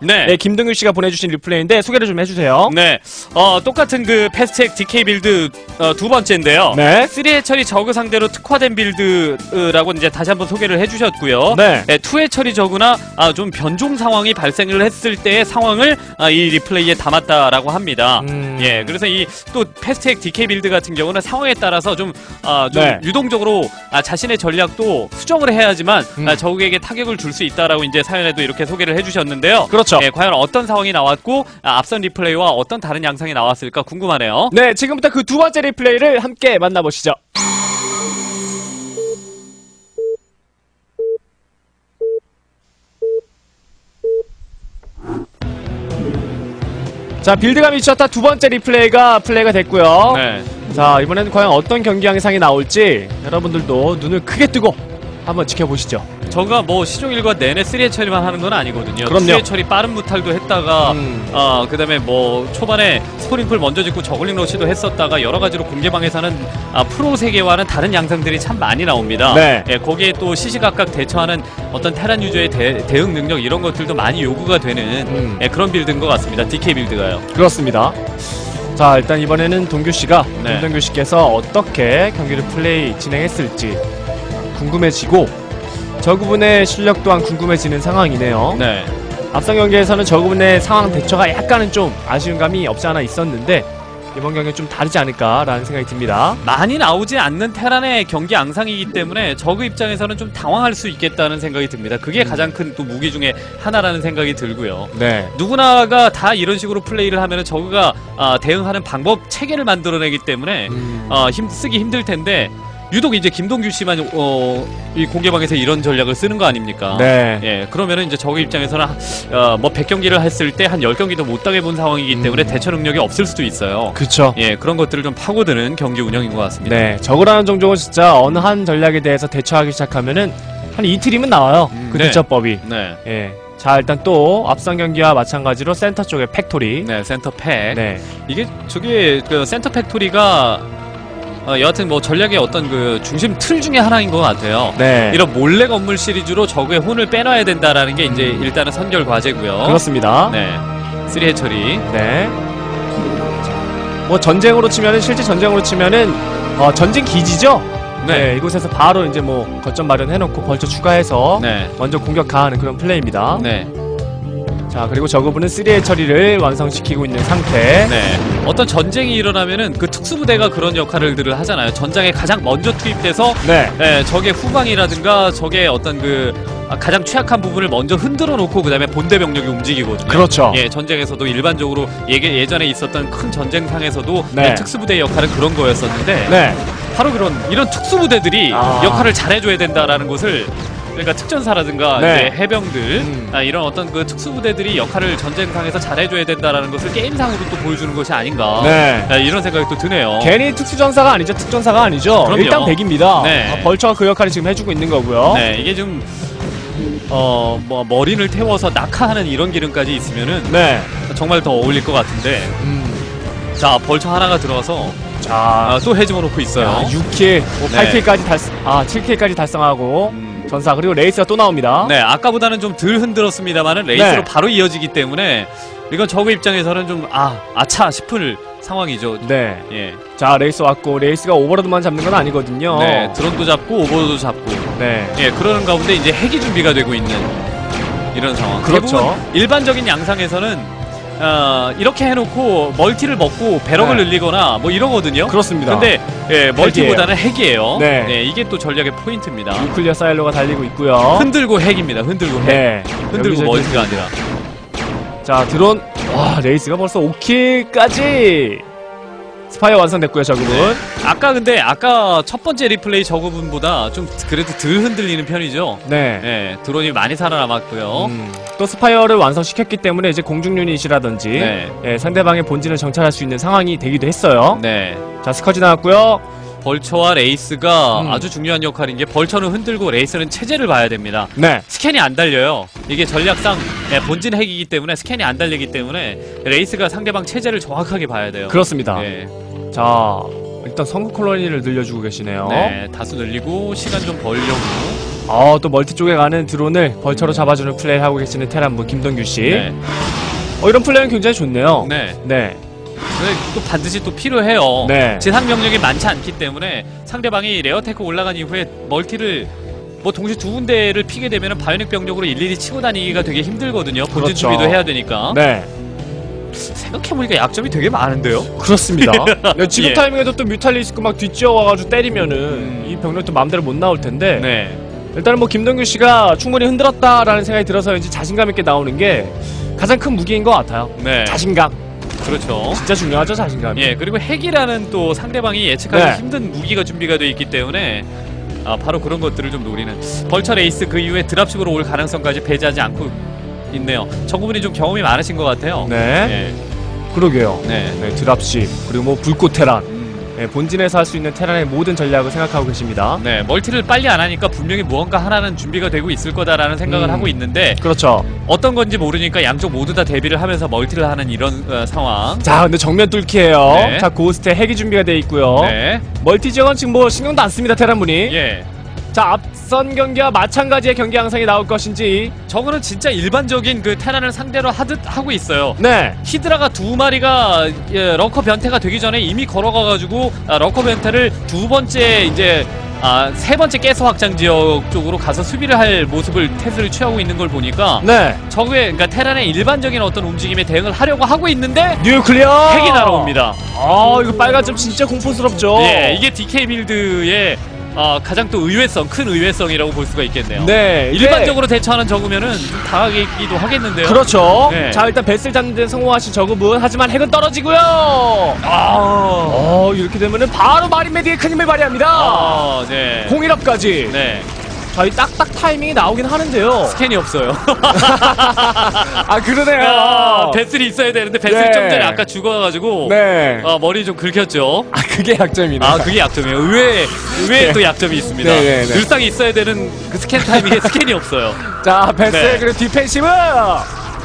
네. 네, 김동규 씨가 보내주신 리플레이인데 소개를 좀 해주세요. 네, 어, 똑같은 그 패스텍 DK 빌드 어, 두 번째인데요. 네. 3회 처리 저그 상대로 특화된 빌드라고 이제 다시 한번 소개를 해주셨고요. 네. 2회 처리 저그나 아, 좀 변종 상황이 발생을 했을 때의 상황을 아, 이 리플레이에 담았다라고 합니다. 음. 예, 그래서 이 또 패스텍 DK 빌드 같은 경우는 상황에 따라서 좀, 아, 좀 네. 유동적으로 아, 자신의 전략도 수정을 해야지만 음. 아, 적에게 타격을 줄 수 있다라고 이제 사연에도 이렇게 소개를 해주셨는데요. 그렇 죠. 예, 과연 어떤 상황이 나왔고 아, 앞선 리플레이와 어떤 다른 양상이 나왔을까 궁금하네요. 네, 지금부터 그 두 번째 리플레이를 함께 만나보시죠. 자, 빌드가 미쳤다 두 번째 리플레이가 플레이가 됐고요. 네. 자, 이번에는 과연 어떤 경기 양상이 나올지 여러분들도 눈을 크게 뜨고 한번 지켜보시죠. 저가 뭐 시종일관 내내 3회 처리만 하는 건 아니거든요. 그럼요. 2회 처리 빠른 무탈도 했다가 음. 어, 그다음에 뭐 초반에 스포링풀 먼저 짓고 저글링 러시도 했었다가 여러 가지로 공개방에서는 아, 프로 세계와는 다른 양상들이 참 많이 나옵니다. 네. 예, 거기에 또 시시각각 대처하는 어떤 테란 유저의 대, 대응 능력 이런 것들도 많이 요구가 되는 음. 예, 그런 빌드인 것 같습니다. DK 빌드가요. 그렇습니다. 자, 일단 이번에는 동규 씨가 네. 김동규 씨께서 어떻게 경기를 플레이 진행했을지 궁금해지고 저그분의 실력 또한 궁금해지는 상황이네요. 네. 앞선 경기에서는 저그분의 상황 대처가 약간은 좀 아쉬운 감이 없지 않아 있었는데 이번 경기는 좀 다르지 않을까라는 생각이 듭니다. 많이 나오지 않는 테란의 경기 양상이기 때문에 저그 입장에서는 좀 당황할 수 있겠다는 생각이 듭니다. 그게 가장 큰 또 무기 중에 하나라는 생각이 들고요. 네. 누구나가 다 이런 식으로 플레이를 하면 저그가 아, 대응하는 방법 체계를 만들어내기 때문에 음. 아, 힘 쓰기 힘들 텐데 유독 이제 김동규 씨만 어, 이 공개방에서 이런 전략을 쓰는 거 아닙니까? 네. 예, 그러면은 이제 저그 입장에서는 어, 뭐 100경기를 했을 때 한 10경기도 못 당해본 상황이기 때문에 음. 대처 능력이 없을 수도 있어요. 그쵸. 예, 그런 것들을 좀 파고드는 경기 운영인 것 같습니다. 네. 저그라는 종족은 진짜 어느 한 전략에 대해서 대처하기 시작하면은 한 이틀이면 나와요. 음, 그 네. 대처법이. 네. 예. 자, 일단 또 앞선 경기와 마찬가지로 센터 쪽에 팩토리. 네, 센터 팩. 네. 이게 저게 그 센터 팩토리가 어, 여하튼 뭐 전략의 어떤 그 중심 틀 중에 하나인 것 같아요. 네. 이런 몰래 건물 시리즈로 적의 혼을 빼놔야 된다라는 게 이제 일단은 선결 과제고요. 그렇습니다. 네. 3회 처리. 네. 뭐 전쟁으로 치면은 실제 전쟁으로 치면은 어, 전쟁 기지죠. 네. 네. 이곳에서 바로 이제 뭐 거점 마련해놓고 벌쳐 추가해서 네. 먼저 공격 가하는 그런 플레이입니다. 네. 자 그리고 저그분은 3의 처리를 완성시키고 있는 상태. 네. 어떤 전쟁이 일어나면은 그 특수부대가 그런 역할을 하잖아요. 전장에 가장 먼저 투입돼서 네. 예, 적의 후방이라든가 적의 어떤 그 아, 가장 취약한 부분을 먼저 흔들어 놓고 그다음에 본대 병력이 움직이거든요. 그렇죠. 예, 전쟁에서도 일반적으로 예게, 예전에 있었던 큰 전쟁상에서도 네. 예, 특수부대의 역할은 그런 거였었는데 네. 바로 그런 이런 특수부대들이 아. 역할을 잘해줘야 된다라는 것을 그러니까 특전사라든가 네. 이제 해병들 음. 아, 이런 어떤 그 특수부대들이 역할을 전쟁상에서 잘해줘야 된다라는 것을 게임상으로 또 보여주는 것이 아닌가 네. 아, 이런 생각이 또 드네요. 괜히 특수전사가 아니죠. 특전사가 아니죠. 그럼요. 일당 100입니다. 네. 벌처가 그 역할을 지금 해주고 있는 거고요. 네, 이게 좀 어, 뭐 머리를 태워서 낙하하는 이런 기능까지 있으면은 네. 정말 더 어울릴 것 같은데. 음. 자, 벌처 하나가 들어가서 자. 아, 또 해집어 놓고 있어요. 아, 6킬, 뭐 네. 8킬까지 달성, 아, 7킬까지 달성하고 음. 전사 그리고 레이스가 또 나옵니다. 네, 아까보다는 좀 덜 흔들었습니다만은 레이스로 네. 바로 이어지기 때문에 이건 저그 입장에서는 좀 아, 아차 싶을 상황이죠. 네. 예. 자, 레이스 왔고 레이스가 오버로드만 잡는 건 아니거든요. 네, 드론도 잡고 오버도 잡고. 네. 예, 그러는 가운데 이제 핵이 준비가 되고 있는 이런 상황. 그렇죠. 일반적인 양상에서는 어, 이렇게 해놓고 멀티를 먹고 배럭을 네. 늘리거나 뭐 이러거든요. 그렇습니다. 근데 예, 멀티보다는 핵이에요. 네. 이게 또 전략의 포인트입니다. 뉴클리어 사일로가 달리고 있고요. 흔들고 핵입니다. 흔들고 핵. 네. 흔들고 여기서 멀티가 이제- 아니라. 자, 드론. 와, 레이스가 벌써 5킬까지. 스파이어 완성됐고요, 저그분. 네. 아까 근데 아까 첫 번째 리플레이 저거분보다 좀 그래도 덜 흔들리는 편이죠. 네. 예, 드론이 많이 살아남았고요. 음, 또 스파이어를 완성시켰기 때문에 이제 공중 유닛이라든지 네. 예, 상대방의 본진을 정찰할 수 있는 상황이 되기도 했어요. 네. 자, 스커지 나왔고요. 벌처와 레이스가 음. 아주 중요한 역할인 게 벌처는 흔들고 레이스는 체제를 봐야 됩니다. 네. 스캔이 안 달려요. 이게 전략상 예, 본진 핵이기 때문에 스캔이 안 달리기 때문에 레이스가 상대방 체제를 정확하게 봐야 돼요. 그렇습니다. 예. 자, 일단 선거 콜로니를 늘려주고 계시네요. 네, 다수 늘리고 시간 좀 벌려고 어, 또 멀티 쪽에 가는 드론을 벌처로 잡아주는 플레이를 하고 계시는 테란부 김동규 씨. 네. 어, 이런 플레이는 굉장히 좋네요. 네. 네. 근데 또 반드시 또 필요해요. 네. 지상 병력이 많지 않기 때문에 상대방이 레어테크 올라간 이후에 멀티를 뭐 동시에 두 군데를 피게 되면 바이오닉 병력으로 일일이 치고 다니기가 되게 힘들거든요. 본진 그렇죠. 준비도 해야 되니까. 네. 생각해보니까 약점이 되게 많은데요. 그렇습니다. 네, 지금 예. 타이밍에도 또 뮤탈리스크 막 뒤지어 와가지고 때리면은 음. 이 병력도 마음대로 못 나올 텐데 네. 일단은 뭐 김동규 씨가 충분히 흔들었다라는 생각이 들어서인지 자신감 있게 나오는 게 가장 큰 무기인 것 같아요. 네. 자신감 그렇죠. 진짜 중요하죠 자신감. 예, 그리고 핵이라는 또 상대방이 예측하기 네. 힘든 무기가 준비가 되어 있기 때문에 아, 바로 그런 것들을 좀 노리는 벌처 레이스 그 이후에 드랍식으로 올 가능성까지 배제하지 않고 있네요. 정부분이 좀 경험이 많으신 것 같아요. 네. 예. 그러게요. 네. 네, 드랍십 그리고 뭐 불꽃 테란 음, 네, 본진에서 할 수 있는 테란의 모든 전략을 생각하고 계십니다. 네, 멀티를 빨리 안 하니까 분명히 무언가 하나는 준비가 되고 있을 거다라는 생각을 음. 하고 있는데 그렇죠. 어떤 건지 모르니까 양쪽 모두 다 대비를 하면서 멀티를 하는 이런 어, 상황. 자, 근데 정면 뚫기예요. 네. 자, 고스트에 핵이 준비가 돼 있고요. 네. 멀티 지역은 지금 뭐 신경도 안 씁니다 테란분이. 예. 자, 앞선 경기와 마찬가지의 경기 양상이 나올 것인지. 저거는 진짜 일반적인 그 테란을 상대로 하듯 하고 있어요. 네. 히드라가 두 마리가 예, 럭커 변태가 되기 전에 이미 걸어가가지고 아, 럭커 변태를 두 번째 이제 아, 세 번째 가스 확장 지역 쪽으로 가서 수비를 할 모습을 태세를 취하고 있는 걸 보니까 네. 저거에 그러니까 테란의 일반적인 어떤 움직임에 대응을 하려고 하고 있는데 뉴클리어. 핵이 날아옵니다. 아, 이거 빨간점 진짜 공포스럽죠. 예, 이게 DK 빌드의 어, 가장 또 의외성, 큰 의외성이라고 볼 수가 있겠네요. 네. 일반적으로 대처 하는 적으면은 좀 당하기도 하겠는데요. 그렇죠. 네. 자, 일단 베스를 잡는 데 성공하신 저그분. 하지만 핵은 떨어지고요. 아, 어, 이렇게 되면은 바로 마린 메디에 큰 힘을 발휘합니다. 아, 네. 공일업까지. 네. 자, 이 딱딱 타이밍이 나오긴 하는데요. 스캔이 없어요. 아, 그러네요. 아, 배슬이 있어야 되는데 배슬 네. 좀 전에 아까 죽어가지고 네. 어, 머리 좀 긁혔죠. 아, 그게 약점이네. 아 그게 약점이에요. 의외 의외에 또 약점이 있습니다. 네, 네, 네. 늘상 있어야 되는 그 스캔 타이밍에 스캔이 없어요. 자, 네. 그리고 디펜시브.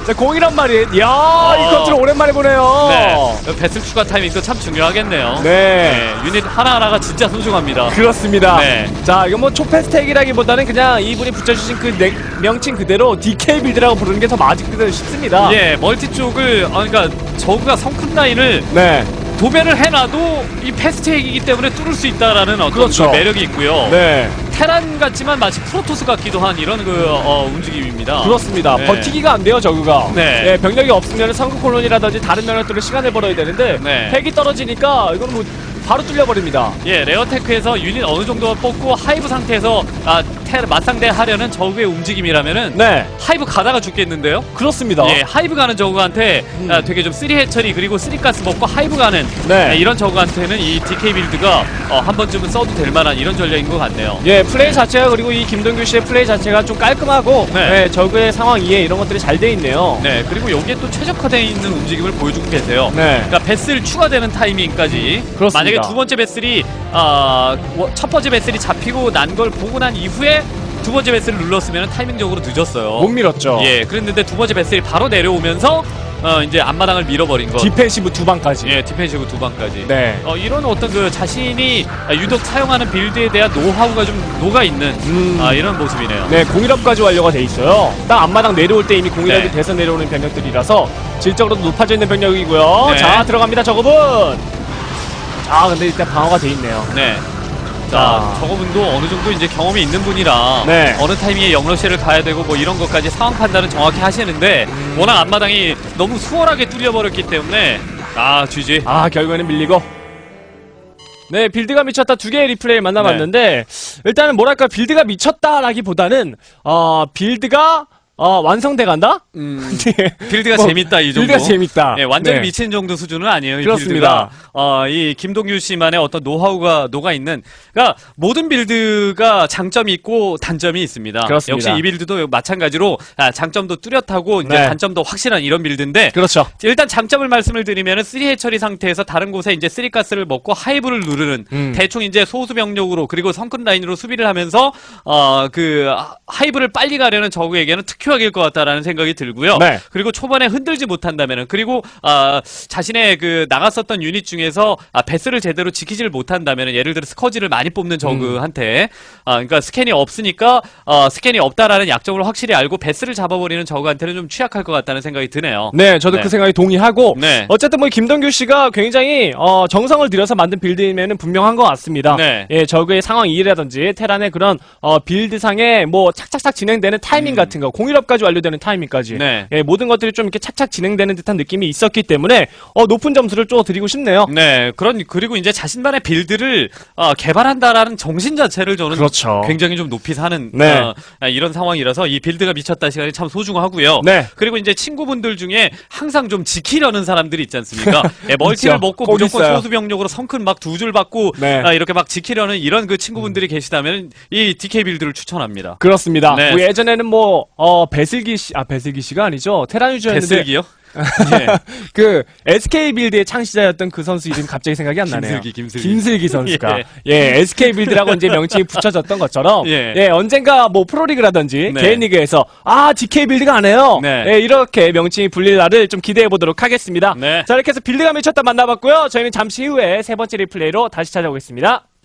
자, 공이란 말이. 이야, 어. 이 컨트롤 오랜만에 보네요. 네, 배슬 추가 타이밍도 참 중요하겠네요. 어. 네. 유닛 하나 하나가 진짜 소중합니다. 그렇습니다. 네. 자, 이건 뭐 초패스택이라기보다는 그냥 이분이 붙여주신 그 넥- 명칭 그대로 DK 빌드라고 부르는 게 더 맞을 듯 싶습니다. 예, 멀티 쪽을 아, 그러니까 저그가 성큰 라인을 네. 도배를 해놔도 이 패스트 핵이기 때문에 뚫을 수 있다라는 어떤 그렇죠. 그 매력이 있고요. 네. 테란 같지만 마치 프로토스 같기도 한 이런 그 어, 움직임입니다. 그렇습니다. 네. 버티기가 안 돼요, 저그가. 네. 예, 병력이 없으면 상급 콜론이라든지 다른 면역들을 시간을 벌어야 되는데 네. 핵이 떨어지니까 이건 뭐 바로 뚫려버립니다. 예, 레어테크에서 유닛 어느 정도 뽑고 하이브 상태에서 아, 테, 맞상대 하려는 저그의 움직임이라면은 네. 하이브 가다가 죽겠는데요? 그렇습니다. 예, 하이브 가는 저그한테 음. 아, 되게 좀 쓰리 해처리 그리고 쓰리 가스 먹고 하이브 가는 네. 아, 이런 저그한테는 이 DK 빌드가 어, 한 번쯤은 써도 될 만한 이런 전략인 것 같네요. 예, 플레이 자체가 그리고 이 김동규 씨의 플레이 자체가 좀 깔끔하고 네. 예, 저그의 상황 이해 이런 것들이 잘 돼 있네요. 네, 그리고 여기에 또 최적화되어 있는 움직임을 보여주고 계세요. 네. 그러니까 베슬 추가되는 타이밍까지 그렇습니다. 만약에 두 번째 베슬이 아, 워- 첫 번째 베슬이 잡히고 난 걸 보고 난 이후에 두 번째 베슬을 눌렀으면 타이밍적으로 늦었어요. 못 밀었죠. 예, 그랬는데 두 번째 베슬이 바로 내려오면서 어, 이제 앞마당을 밀어버린 것. 디펜시브 두 방까지. 예, 디펜시브 두 방까지. 네. 어, 이런 어떤 그 자신이 유독 사용하는 빌드에 대한 노하우가 좀 녹아 있는 음. 아, 이런 모습이네요. 네, 공일업까지 완료가 돼 있어요. 딱 앞마당 내려올 때 이미 공일업이 네. 돼서 내려오는 병력들이라서 질적으로도 높아져 있는 병력이고요. 네. 자, 들어갑니다, 저거분. 자, 근데 일단 방어가 돼 있네요. 네. 자, 아. 저거분도 어느 정도 이제 경험이 있는 분이라 네. 어느 타이밍에 영러시를 가야 되고 뭐 이런 것까지 상황 판단은 정확히 하시는데 음. 워낙 앞마당이 너무 수월하게 뚫려버렸기 때문에 아 GG. 아, 결국에는 밀리고. 네, 빌드가 미쳤다 두 개의 리플레이를 만나봤는데, 일단은 뭐랄까, 빌드가 미쳤다라기보다는, 어, 빌드가, 어, 완성돼 간다? 음, 네. 빌드가 뭐, 재밌다 이 정도. 빌드가 재밌다. 예, 완전히 네. 미친 정도 수준은 아니에요. 이 그렇습니다. 빌드가. 어, 이 김동규 씨만의 어떤 노하우가 녹아 있는. 그러니까 모든 빌드가 장점이 있고 단점이 있습니다. 그렇습니다. 역시 이 빌드도 마찬가지로 아, 장점도 뚜렷하고 이제 네. 단점도 확실한 이런 빌드인데 그렇죠. 일단 장점을 말씀을 드리면은 3 해 처리 상태에서 다른 곳에 이제 3가스를 먹고 하이브를 누르는 음. 대충 이제 소수 병력으로 그리고 성큰 라인으로 수비를 하면서 어 그 하이브를 빨리 가려는 적에게는 특효 목표각일 것 같다라는 생각이 들고요. 네. 그리고 초반에 흔들지 못한다면은 그리고 아, 자신의 그 나갔었던 유닛 중에서 아, 베스를 제대로 지키지를 못한다면은 예를 들어 스커지를 많이 뽑는 저그한테 아, 그러니까 스캔이 없으니까 어, 스캔이 없다라는 약점을 확실히 알고 베스를 잡아버리는 저그한테는 좀 취약할 것 같다는 생각이 드네요. 네, 저도 네. 그 생각에 동의하고 네. 어쨌든 뭐 김동규 씨가 굉장히 어, 정성을 들여서 만든 빌드임에는 분명한 것 같습니다. 네. 예, 적의 상황 이해라든지 테란의 그런 어, 빌드상의 뭐 착착착 진행되는 타이밍 같은 거, 공 일업까지 완료되는 타이밍까지, 음. 네. 예, 모든 것들이 좀 이렇게 착착 진행되는 듯한 느낌이 있었기 때문에 어, 높은 점수를 좀 드리고 싶네요. 네, 그런 그리고 이제 자신만의 빌드를 어, 개발한다라는 정신 자체를 저는 그렇죠. 굉장히 좀 높이 사는 네. 어, 아, 이런 상황이라서 이 빌드가 미쳤다 시간이 참 소중하고요. 네. 그리고 이제 친구분들 중에 항상 좀 지키려는 사람들이 있지 않습니까? 예, 멀티를. 먹고 꼭 무조건 있어요. 소수 병력으로 성큰 막 두 줄 받고 네. 아, 이렇게 막 지키려는 이런 그 친구분들이 계시다면 이 DK 빌드를 추천합니다. 그렇습니다. 네. 뭐 예전에는 뭐, 어, 배슬기 씨, 아, 배슬기 씨가 아니죠. 테란 유저였는데. 배슬기요? 예. 그, SK 빌드의 창시자였던 그 선수 이름이 갑자기 생각이 안 나네요. 김슬기, 김슬기. 선수가. 예, SK 빌드라고 이제 명칭이 붙여졌던 것처럼. 예. 예. 언젠가 뭐 프로리그라든지 네. 개인 리그에서, 아, DK 빌드가 안 해요. 네. 예, 이렇게 명칭이 불릴 날을 좀 기대해 보도록 하겠습니다. 네. 자, 이렇게 해서 빌드가 미쳤다 만나봤고요. 저희는 잠시 후에 세 번째 리플레이로 다시 찾아오겠습니다.